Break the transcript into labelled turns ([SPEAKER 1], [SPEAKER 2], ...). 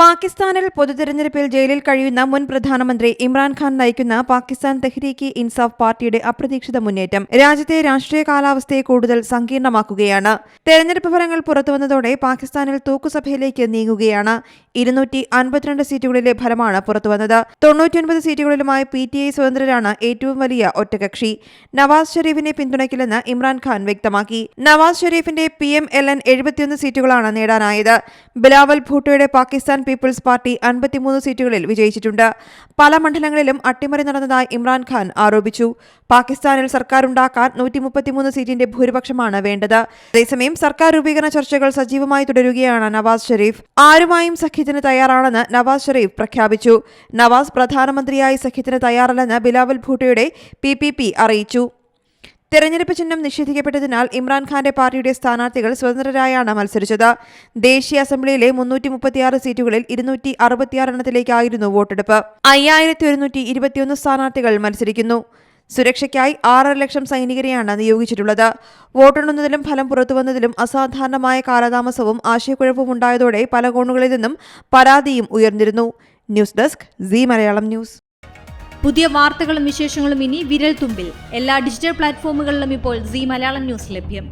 [SPEAKER 1] പാകിസ്ഥാനിൽ പൊതുതെരഞ്ഞെടുപ്പിൽ ജയിലിൽ കഴിയുന്ന മുൻ പ്രധാനമന്ത്രി ഇമ്രാൻഖാൻ നയിക്കുന്ന പാകിസ്ഥാൻ തെഹ്രീക്ക് ഇൻസാഫ് പാർട്ടിയുടെ അപ്രതീക്ഷിത മുന്നേറ്റം. രാജ്യത്തെ രാഷ്ട്രീയ കാലാവസ്ഥയെ കൂടുതൽ സങ്കീർണമാക്കുകയാണ്. തെരഞ്ഞെടുപ്പ് ഫലങ്ങൾ പുറത്തുവന്നതോടെ പാകിസ്ഥാനിൽ തൂക്കുസഭയിലേക്ക് നീങ്ങുകയാണ്. ഇരുന്നൂറ്റി അൻപത്തിരണ്ട് സീറ്റുകളിലെ ഫലമാണ് പുറത്തുവന്നത്. തൊണ്ണൂറ്റിയൊൻപത് സീറ്റുകളിലുമായി പി ടി ഐ സ്വതന്ത്രരാണ് ഏറ്റവും വലിയ ഒറ്റകക്ഷി. നവാസ് ഷെരീഫിനെ പിന്തുണയ്ക്കില്ലെന്ന് ഇമ്രാൻഖാൻ വ്യക്തമാക്കി. നവാസ് ഷെരീഫിന്റെ പി എം എൽ എൻ എഴുപത്തിയൊന്ന് സീറ്റുകളാണ് നേടാനായത്. ബിലാവൽ ഭൂട്ടോയുടെ പാകിസ്ഥാൻ പീപ്പിൾസ് പാർട്ടി അൻപത്തിമൂന്ന് സീറ്റുകളിൽ വിജയിച്ചിട്ടുണ്ട്. പല മണ്ഡലങ്ങളിലും അട്ടിമറി നടന്നതായി ഇമ്രാൻഖാൻ ആരോപിച്ചു. പാകിസ്ഥാനിൽ സർക്കാരുണ്ടാക്കാൻ നൂറ്റി മുപ്പത്തിമൂന്ന് സീറ്റിന്റെ ഭൂരിപക്ഷമാണ് വേണ്ടത്. അതേസമയം സർക്കാർ രൂപീകരണ ചർച്ചകൾ സജീവമായി തുടരുകയാണ് നവാസ് ഷെരീഫ്. ആരുമായും സഖ്യത്തിന് തയ്യാറാണെന്ന് നവാസ് ഷെരീഫ് പ്രഖ്യാപിച്ചു. നവാസ് പ്രധാനമന്ത്രിയായി സഖ്യത്തിന് തയ്യാറല്ലെന്ന് ബിലാവൽ ഭൂട്ടോയുടെ പി പി പി അറിയിച്ചു. തെരഞ്ഞെടുപ്പ് ചിഹ്നം നിഷേധിക്കപ്പെട്ടതിനാൽ ഇമ്രാൻഖാന്റെ പാർട്ടിയുടെ സ്ഥാനാർത്ഥികൾ സ്വതന്ത്രരായാണ് മത്സരിച്ചത്. ദേശീയ അസംബ്ലിയിലെ മുന്നൂറ്റി മുപ്പത്തിയാറ് സീറ്റുകളിൽ ഇരുന്നൂറ്റി അറുപത്തിയാറ് എണ്ണത്തിലേക്കായിരുന്നു വോട്ടെടുപ്പ്. അയ്യായിരത്തി ഒരുന്നൂറ്റി ഇരുപത്തിയൊന്ന് സ്ഥാനാർത്ഥികൾ മത്സരിക്കുന്നു. സുരക്ഷയ്ക്കായി ആറര ലക്ഷം സൈനികരെയാണ് നിയോഗിച്ചിട്ടുള്ളത്. വോട്ടെണ്ണുന്നതിലും ഫലം പുറത്തുവന്നതിലും അസാധാരണമായ കാലതാമസവും ആശയക്കുഴപ്പവും ഉണ്ടായതോടെ പല കോണുകളിൽ നിന്നും പരാതിയും ഉയർന്നിരുന്നു. News desk C Malayalam news.
[SPEAKER 2] പുതിയ വാർത്തകളും വിശേഷങ്ങളും ഇനി വിരൽ തുമ്പിൽ എല്ലാ ഡിജിറ്റൽ പ്ലാറ്റ്ഫോമുകളിലും ഇപ്പോൾ സി മലയാളം ന്യൂസ് ലഭ്യം.